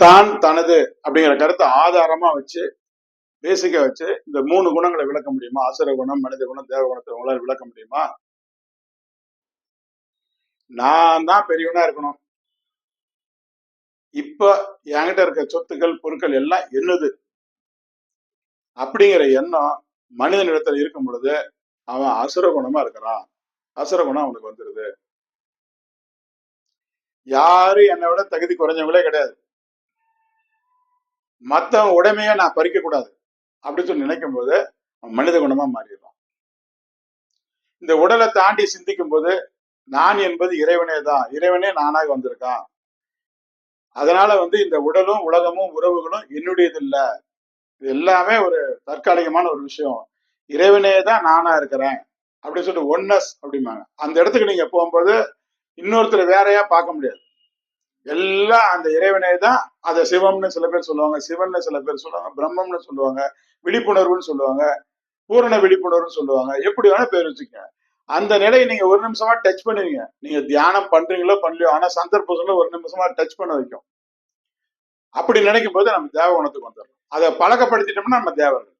தான் தனது அப்படிங்கிற கருத்தை ஆதாரமா வச்சு பேசிக்க வச்சு இந்த மூணு குணங்களை விளக்க முடியுமா? அசுர குணம் மனித குணம் தேவ குணத்தை உங்களால் விளக்க முடியுமா? நான் தான் பெரியவனா இருக்கணும். இப்ப என்கிட்ட இருக்க சொத்துக்கள் பொருட்கள் எல்லாம் என்னது? அப்படிங்கிற எண்ணம் மனிதனிடத்துல இருக்கும் பொழுது அவன் அசுர குணமா இருக்கிறான் அசுர குணம் அவனுக்கு வந்துருது. யாரு என்னை விட தகுதி குறைஞ்சவங்களே கிடையாது. மத்தவங்க உடைமையை நான் பறிக்க கூடாது அப்படின்னு சொல்லி நினைக்கும் போது மனித குணமா மாறிடுறான் இந்த உடலை தாண்டி சிந்திக்கும் போது நான் என்பது இறைவனே தான் இறைவனே நானாக வந்திருக்கான். அதனால வந்து இந்த உடலும் உலகமும் உறவுகளும் என்னுடையது இல்ல. இது எல்லாமே ஒரு தற்காலிகமான ஒரு விஷயம். இறைவனே தான் நானா இருக்கிறேன் அப்படின்னு சொல்லிட்டு ஒன்னஸ் அப்படிம்பாங்க. அந்த இடத்துக்கு நீங்க போகும்போது இன்னொருத்தர் வேறையா பார்க்க முடியாது. எல்லாம் அந்த இறைவனே தான் அதை சிவம்னு சில பேர் சொல்லுவாங்க சிவன்னு சில பேர் சொல்லுவாங்க பிரம்மம்னு சொல்லுவாங்க விழிப்புணர்வுன்னு சொல்லுவாங்க பூரண விழிப்புணர்வுன்னு சொல்லுவாங்க. எப்படி வேணா பேர் வச்சுக்கங்க. அந்த நிலையை நீங்க ஒரு நிமிஷமா டச் பண்ணுவீங்க. நீங்க தியானம் பண்றீங்களோ பண்ணலையோ ஆனா சந்தர்ப்ப சொல்ல ஒரு நிமிஷமா டச் பண்ண வைக்கும். அப்படி நினைக்கும் போது நம்ம தேவ குணத்துக்கு வந்துடுறோம் அதை பழக்கப்படுத்திட்டோம்னா நம்ம தேவர்கள்.